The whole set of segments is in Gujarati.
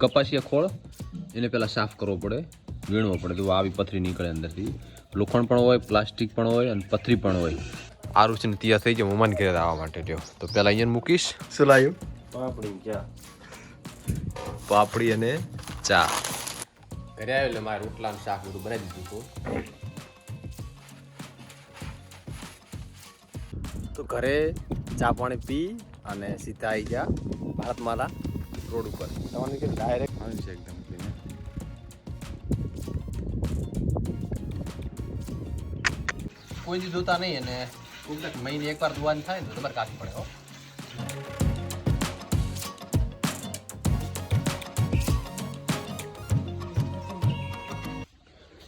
કપાસિયા ખોળ એને પહેલાં સાફ કરવો પડે વીણવો પડે. તો આવી પથરી નીકળે અંદરથી. લોખંડ પણ હોય પ્લાસ્ટિક પણ હોય અને પથરી પણ હોય. આ છે તૈયાર થઈ જાય મમાન ઘેર આવવા માટે લ્યો તો પહેલાં અહીંયા મૂકીશ. શું લાવ્યું પાપડી ચા. પાપડી અને ચા. ઘરે આવ્યો એટલે મારે રોટલા શાક બધું બનાવી દીધું હતું. તો ઘરે ચા પાણી પી અને સીતા આવી ગયા. ભારતમાલા રોડ ઉપર. તમારે કે ડાયરેક્ટ આવી છે એકદમ ક્લીન કોઈ દી જોતા નહીં અને કોઈક મહિને એકવાર ધોવાની થાય ને તો તમારે કાઢી પડે હો.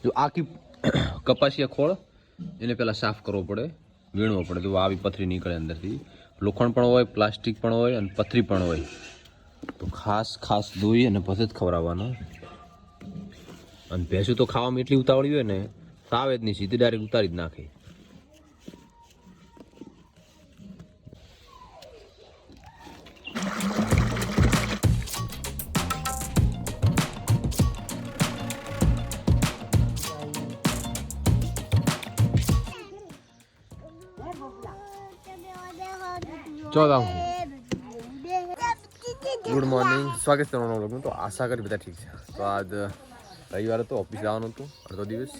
જો આખી કપાસિયા ખોળ એને પહેલાં સાફ કરવો પડે વીણવો પડે. તો આવી પથરી નીકળે અંદરથી. લોખંડ પણ હોય પ્લાસ્ટિક પણ હોય અને પથરી પણ હોય. તો ખાસ ખાસ ધોઈ અને પછી જ ખવડાવવાનો. અને ભેંસું તો ખાવામાં એટલી ઉતાવળી હોય ને તાવે જ નહીં સીધી ડાયરેક્ટ ઉતારી જ નાખે. ચોદામ ગુડ મોર્નિંગ સ્વાગત છે તમારું લોકોનું તો આશા કરી બધા ઠીક છે. તો આજ રવિવાર હતો ઓફિસ જવાનું હતું અડધો દિવસ.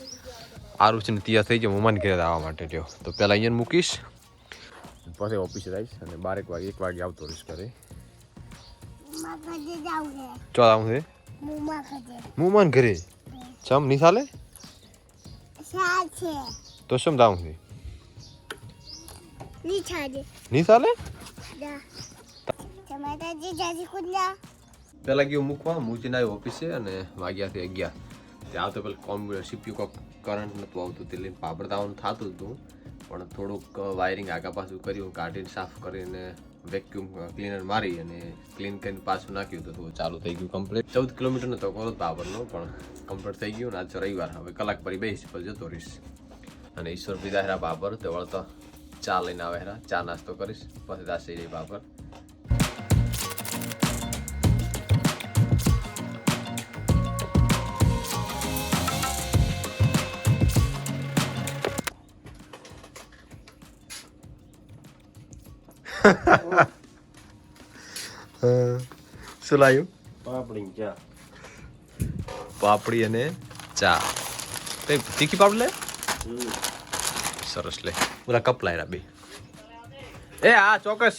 આરું છે ને તૈયાર થઈ જાય મમાન ઘરે આવવા માટે જો તો પહેલાં અહીંયા મૂકીશ. પછી ઓફિસે જઈશ અને બારેક વાગે એક વાગે આવતો રહીશ ઘરે. આવું છે? મુમાન ઘરે. ચમ નહીં ચાલે? તો શું દામ છે? નહીં ચાલે. પેલા ગયો મૂકવા મૂકીને આવ્યો ઓફિસે અને વાગ્યાથી અગિયાર ત્યાં તો પેલા કોમ્પ્યુટર સીપીયુ કોક કરંટ નહોતું આવતું, તે લઈને પાપડ દાવાનું થતું હતું. પણ થોડુંક વાયરિંગ આગા પાછું કર્યું, કાઢીને સાફ કરીને વેક્યુમ ક્લીનર મારી અને ક્લીન કરીને પાછું નાખ્યું તો ચાલુ થઈ ગયું કમ્પ્લીટ ચૌદ કિલોમીટરનો તો કરો પાવરનો પણ કમ્પ્લીટ થઈ ગયું ને આજ રવિવાર. હવે કલાક પરી બેસીશ પર જતો રહીશ. અને ઈશ્વર પીધા હેરા બાબર તે વળતો ચા લઈને આવે હેરા. ચા નાસ્તો કરીશ, પછી દાસી રહી બાબર શું લાવ્યું પાપડી ચા. પાપડી અને ચા. કઈ તીખી પાપડી લે? સરસ લે. પૂરા કપ લાવ્યા બે. એ હા ચોક્કસ.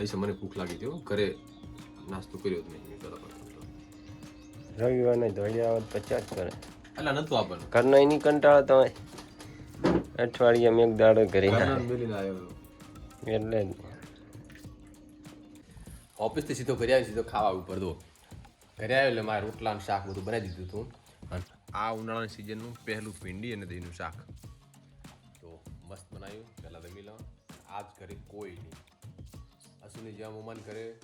આવી છે મને ભૂખ લાગી હતી હો. ઘરે નાસ્તો કર્યો જ નહીં બરાબર રવિવારને ધોળિયા આવત પચાસ કરે એટલે નતું આપણને ઘરનો એની કંટાળો તમે અઠવાડિયામાં એક દાડો ઘરે ના મેલીને એટલે ઓફિસથી સીધો ઘરે આવ્યો સીધો ખાવા ઉપર દો ઘરે આવ્યો એટલે મારે રોટલા અને શાક બધું બનાવી દીધું હતું અને આ ઉનાળાની સિઝનનું પહેલું ભીંડી અને દહીંનું શાક તો મસ્ત બનાવ્યું પહેલાં જમી લો આજ ઘરે કોઈ નહીં અસુની જ્યાં મમાન કરે,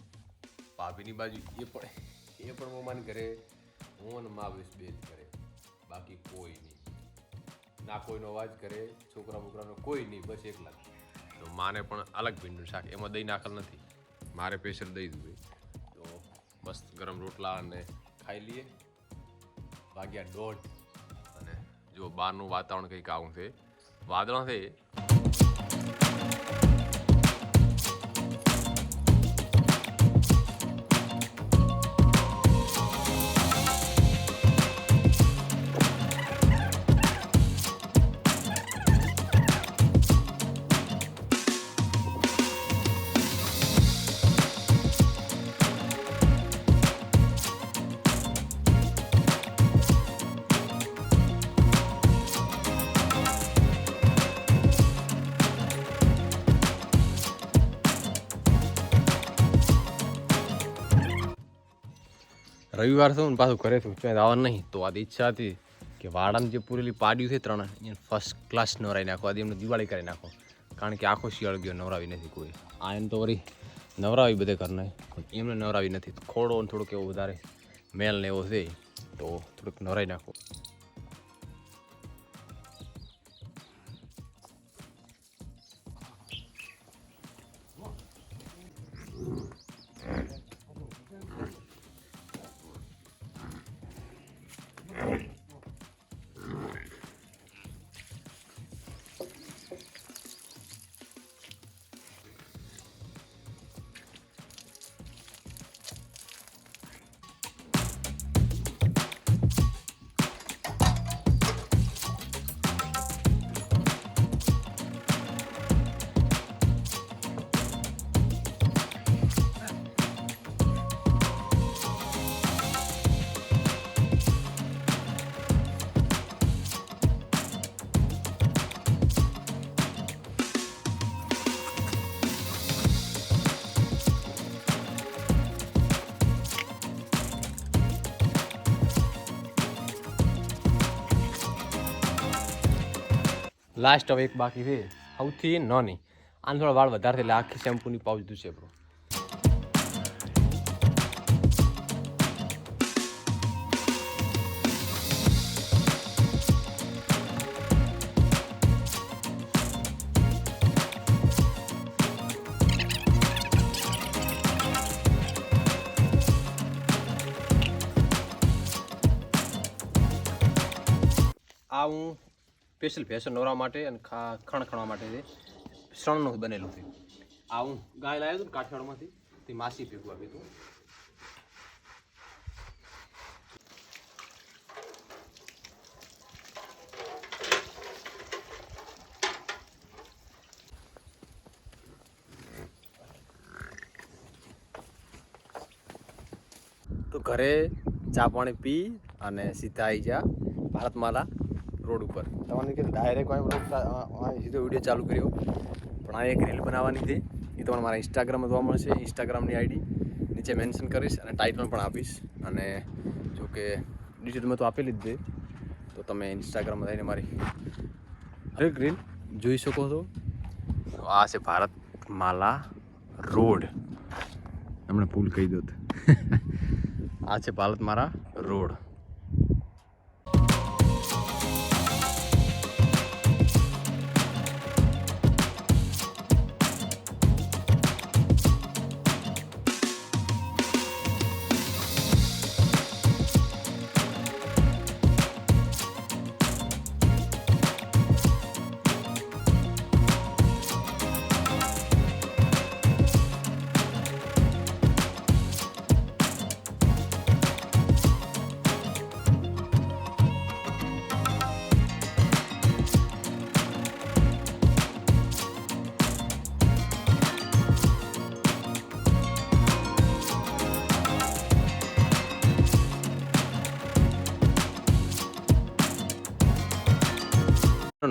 ભાભીની બાજુ એ પણ એ પણ મમાન કરે, હું અને મા વીસ બે જ કરે. બાકી કોઈ નહીં. ના કોઈનો અવાજ કરે, છોકરા બોકરાનો કોઈ નહીં, બસ એકલા. તો માને પણ અલગ ભીંડનું શાક, એમાં દહીં નાખેલ નથી. મારે પ્રેશર દઈ દીધું તો મસ્ત ગરમ રોટલા અને ખાઈ લઈએ. વાગ્યા દોઢ. અને જો બહારનું વાતાવરણ કંઈક આવું છે. વાદળો છે. રવિવાર થયું ને પાછું ઘરે થયું. ક્યાંય આવવાનું નહીં. તો આ ઈચ્છા હતી કે વાડામાં જે પૂરેલી પાડ્યું છે ત્રણ, એને ફર્સ્ટ ક્લાસ નવરાવી નાખો. આજે એમને દિવાળી કરી નાખો. કારણ કે આખો શિયાળ ગયો, નવરાવી નથી કોઈ. આ એમ તો વળી નવરાવી બધે ઘરને પણ એમને નવરાવી નથી. ખોડો થોડુંક એવો વધારે મેલ ને એવો છે. તો થોડુંક નવરાવી નાખો. લાસ્ટ હવે એક બાકી છે. સૌથી નાની. આને થોડા વાળ વધારે એટલે આખી શેમ્પૂની પાઉચ દીધું છે બ્રો આ હું સ્પેશિયલ ભેંસો નવરા માટે અને ખણ ખણવા માટે છે શણનું બનેલું છે. આ હું ગાય લાવ્યો હતો ને કાઠિયાવાડમાંથી તે માસી ભેગું આવ્યું હતું. તો ઘરે ચા પાણી પી અને સીધા આવી જા ભારતમાલા રોડ ઉપર. તમારે કીધું ડાયરેક્ટ અહીં સીધો વીડિયો ચાલુ કર્યો. પણ આ એક રીલ બનાવવાની હતી. એ તમને મારા ઇન્સ્ટાગ્રામમાં જોવા મળશે. ઇન્સ્ટાગ્રામની આઈડી નીચે મેન્શન કરીશ અને ટાઇટલ પણ આપીશ. અને જો કે ડિટેલમાં તો આપેલી જ દે તો તમે ઇન્સ્ટાગ્રામમાં થઈને મારી હરેક રીલ જોઈ શકો છો. આ છે ભારત માલા રોડ. એમણે પુલ કહી દો આ છે ભારત મારા રોડ.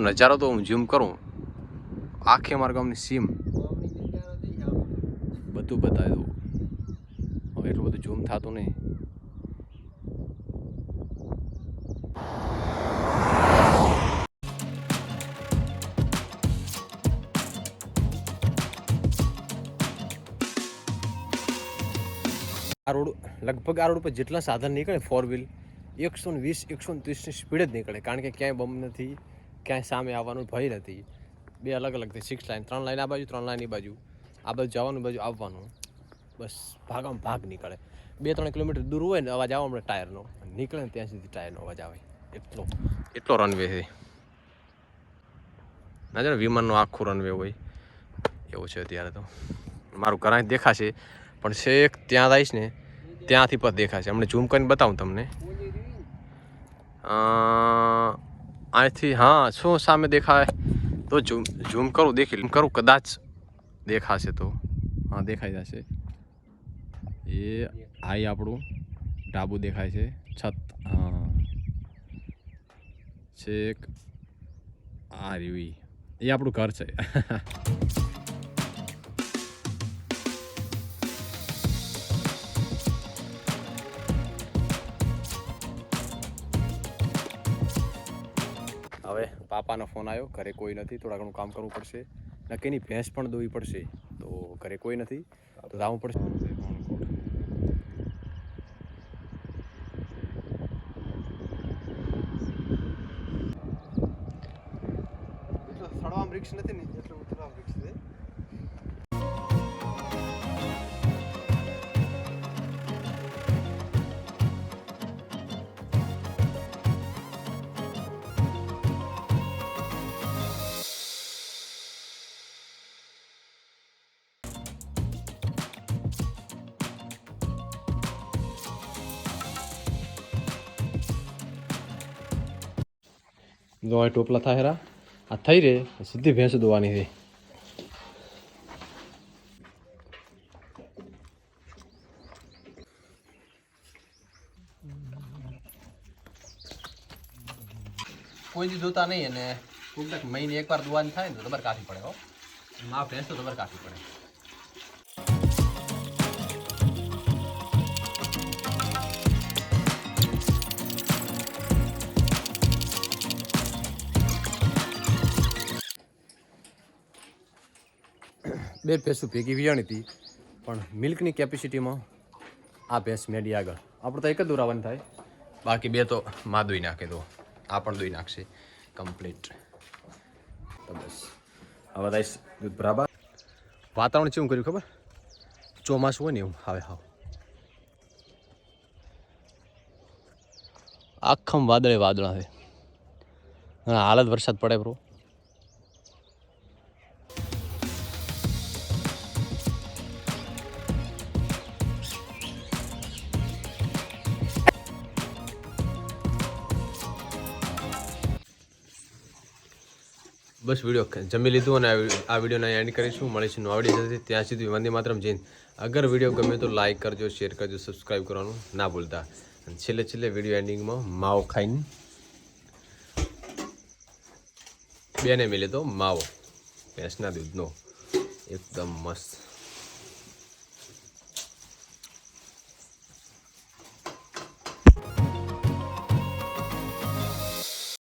નજારો તો હું ઝૂમ કરું. આખી અમારા ગામની સીમ બધું બતાવ્યું. હવે એટલું બધું ઝૂમ થતું નહીં. આ રોડ લગભગ આ રોડ પર જેટલા સાધન નીકળે ફોર વ્હીલ એકસો વીસ, એકસો ત્રીસની સ્પીડ જ નીકળે. કારણ કે ક્યાંય બમ નથી. ક્યાંય સામે આવવાનું ભય નથી. બે અલગ અલગ છે સિક્સ લાઇન ત્રણ લાઇન આ બાજુ ત્રણ લાઇન એ બાજુ. આ બાજુ જવાનું બાજુ આવવાનું. બસ ભાગમાં ભાગ નીકળે. બે ત્રણ કિલોમીટર દૂર હોય ને અવાજ આવવા મળે ટાયરનો. નીકળે ને ત્યાં સુધી ટાયરનો અવાજ આવે. એટલો એટલો રનવે છે. ના જાણે વિમાનનો આખો રનવે હોય. એવું છે અત્યારે તો. મારું ઘર અહીં દેખાશે પણ છેક ત્યાં જઈશ ને ત્યાંથી પણ દેખાશે. હમણાં ઝૂમ કરીને બતાવું તમને. અહીંથી હા, શું સામે દેખાય? તો ઝૂમ ઝૂમ કરું, દેખી ઝૂમ કરું કદાચ. દેખાશે તો. હા, દેખાઈ જશે. એ આઈ આપણું ડાબું દેખાય છે. છત, હા. છેક. આ રીવી એ આપણું ઘર છે. પાપાનો ફોન આવ્યો ઘરે કોઈ નથી થોડા ઘણું કામ કરવું પડશે. નક્કીની ભેંસ પણ દોવી પડશે, તો ઘરે કોઈ નથી, તો જવું પડશે. સડવા વૃક્ષ નથી ને? જો ટોપલા થાય હેરા આ થઈ રે, સીધી ભેંસ દોવાની છે. કોઈ દી જોતા નહીં અને કોઈક મહિને એકવાર દોવાની થાય ને તો તમારે કાઢી પડે, હો. માં ભેંસ તો તમારે કાઢી પડે. બે ભેંસું ભેગી વિયાણી હતી, પણ મિલ્કની કેપેસિટીમાં આ ભેંસ મેડી આગળ. આપણે તો એક જ દોરાવાની થાય. બાકી બે તો માં દોઈ નાખે તો, આ પણ દોઈ નાખશે. કમ્પ્લીટ તો બસ. હવે દઈશ દૂધ બરાબર વાતાવરણ કેવું કર્યું ખબર? ચોમાસું હોય ને એવું, હવે હાવ. આખમ વાદળે વાદળા હા હાલત વરસાદ પડે, બ્રો. બસ વીડિયો જમી લીધું અને આ વિડીયોને એન્ડ કરીશું. મળીશું આવડી જશે ત્યાં સુધી વંદે માત્રમ. જઈને અગર વીડિયો ગમે તો લાઇક કરજો શેર કરજો સબસ્ક્રાઈબ કરવાનું ના ભૂલતા. અને છેલ્લે છેલ્લે વીડિયો એન્ડિંગમાં માવો ખાઈને બેને મિલે તો માવો. ભેંસના દૂધનો. એકદમ મસ્ત.